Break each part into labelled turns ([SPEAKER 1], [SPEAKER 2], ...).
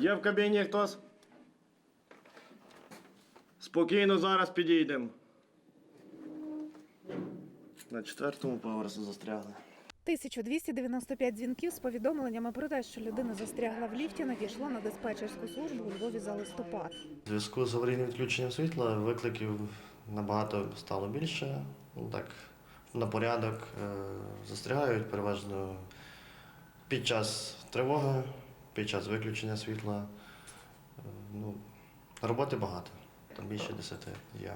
[SPEAKER 1] Є в кабіні хтось? Спокійно зараз підійдемо. На четвертому поверсі застрягли.
[SPEAKER 2] 1295 дзвінків з повідомленнями про те, що людина застрягла в ліфті, надійшло на диспетчерську службу у Львові за листопад.
[SPEAKER 3] У зв'язку з аварійним відключенням світла викликів набагато стало більше. Ну, Так, на порядок е, застрягають переважно під час тривоги, під час виключення світла. Е, Ну, роботи багато, там більше десяти є.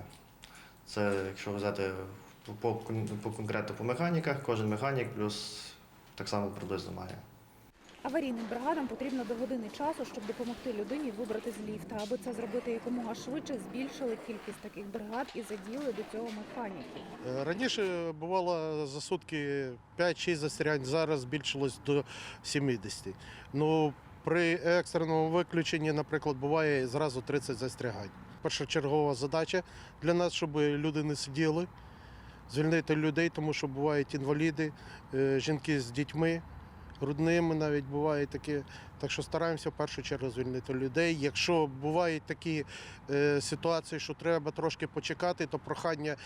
[SPEAKER 3] Це якщо взяти по, по конкретно по механіках, кожен механік плюс так само приблизно має.
[SPEAKER 2] Аварійним бригадам потрібно до години часу, щоб допомогти людині вибрати з ліфта. Аби це зробити якомога швидше, збільшили кількість таких бригад і заділи до цього механіків.
[SPEAKER 4] Е, Раніше бувало за сутки 5-6 застрянь, зараз збільшилось до 70. Ну, при екстреному виключенні, наприклад, буває зразу 30 застрягань. Першочергова задача для нас, щоб люди не сиділи, звільнити людей, тому що бувають інваліди, е, жінки з дітьми. Грудними навіть бувають такі. Так що стараємося в першу чергу звільнити людей. Якщо бувають такі е, ситуації, що треба трошки почекати, то прохання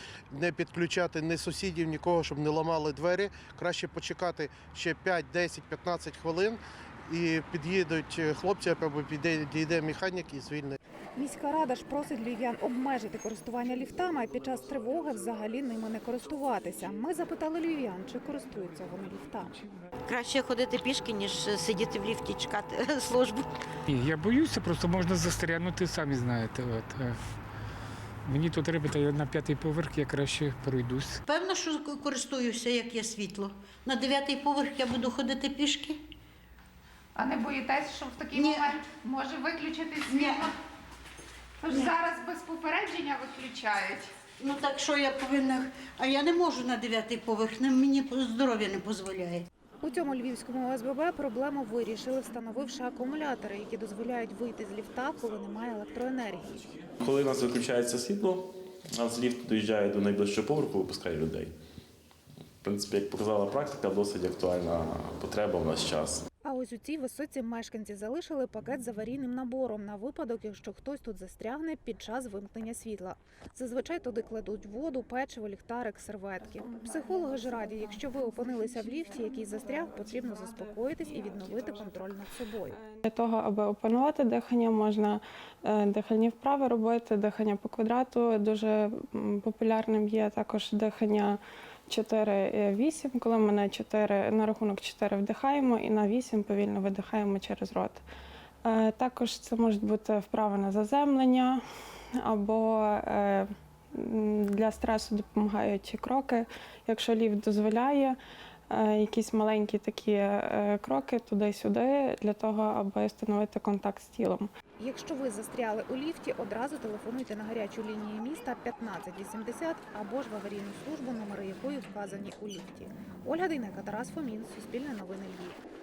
[SPEAKER 4] не підключати ні сусідів, нікого, щоб не ламали двері. Краще почекати ще 5, 10, 15 хвилин і під'їдуть е, хлопці, або піде дійде механік і звільнить.
[SPEAKER 2] Міська рада ж просить львів'ян обмежити користування ліфтами, а під час тривоги взагалі ними не користуватися. Ми запитали львів'ян, чи користуються вони ліфтами.
[SPEAKER 5] Краще ходити пішки, ніж сидіти в ліфті чекати службу.
[SPEAKER 6] Ні, я боюся, просто можна застрягнути, самі знаєте. От. е. Мені тут треба та я на п'ятий поверх, я краще пройдусь.
[SPEAKER 5] Певно, що користуюся, як є світло. На дев'ятий поверх я буду ходити пішки.
[SPEAKER 7] А не боїтесь, що в такий
[SPEAKER 5] Ні.
[SPEAKER 7] момент може виключити світло? Тож
[SPEAKER 5] Ні.
[SPEAKER 7] зараз без попередження виключають.
[SPEAKER 5] Ну так що я повинна. А я не можу на дев'ятий поверх, не- мені здоров'я не дозволяє.
[SPEAKER 2] У цьому львівському ОСББ проблему вирішили, встановивши акумулятори, які дозволяють вийти з ліфта, коли немає електроенергії.
[SPEAKER 8] Коли у нас виключається світло, у нас ліфт доїжджає до найближчого поверху, випускає людей. В принципі, як показала практика, досить актуальна потреба в наш час.
[SPEAKER 2] А ось у цій висоці мешканці залишили пакет з аварійним набором на випадок, якщо хтось тут застрягне під час вимкнення світла. Зазвичай туди кладуть воду, печиво, ліхтарик, серветки. Психологи ж раді, якщо ви опинилися в ліфті, який застряг, потрібно заспокоїтись і відновити контроль над собою.
[SPEAKER 9] Для того, аби опанувати дихання, можна е, дихальні вправи робити, дихання по квадрату. Дуже популярним є також дихання 4-8, коли ми на 4, на рахунок 4 вдихаємо і на 8 повільно видихаємо через рот. Е, Також це можуть бути вправи на заземлення або е, для стресу допомагають кроки, якщо ліфт дозволяє. е, Якісь маленькі такі е, кроки туди-сюди для того, аби встановити контакт з тілом.
[SPEAKER 2] Якщо ви застряли у ліфті, одразу телефонуйте на гарячу лінію міста 1580 або ж в аварійну службу, номери якої вказані у ліфті. Ольга Дейнека, Тарас Фомін, Суспільне новини Львів.